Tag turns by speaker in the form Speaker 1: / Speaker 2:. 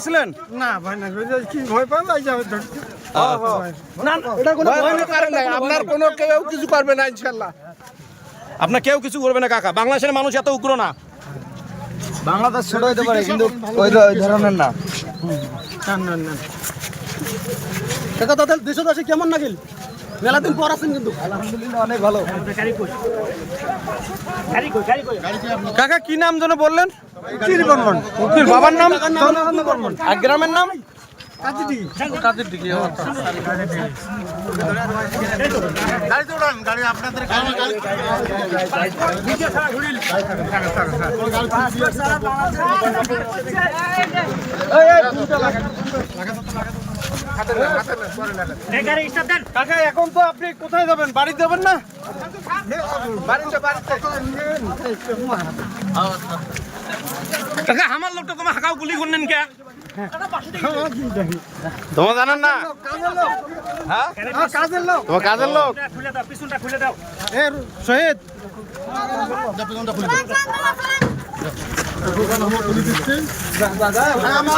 Speaker 1: ছিলেন
Speaker 2: না ভাই না কি ভয় পাবে এই যে
Speaker 1: এটা কোনো
Speaker 3: আপনার কোনো কেউ কিছু করবে না ইনশাল্লাহ।
Speaker 1: আপনার কেউ কিছু করবে না কাকা। বাংলাদেশের মানুষ এত উগ্র না।
Speaker 4: বাংলাদেশ ছোট হতে পারে কিন্তু ওই ধরনের না।
Speaker 2: কাকা তাদের কেমন নাকিল? মেলা দিন পর আছেন কিন্তু।
Speaker 4: আলহামদুলিল্লাহ অনেক ভালো।
Speaker 1: কাকা কি নাম যেন বললেন?
Speaker 2: বর্মন
Speaker 1: উকিল বাবার নাম?
Speaker 2: জগন্নাথ বর্মন
Speaker 1: আর গ্রামের নাম? কাকা এখন তো আপনি কোথায় যাবেন? বাড়ি যাবেন না? কাকা আমার লোকটা তোমার হাঁকাও গুলি করলেন কে তোমার জানেন না? হ্যাঁ
Speaker 2: কাজের লোক?
Speaker 1: তোমার কাজের লোক
Speaker 2: এ শহীদ আমার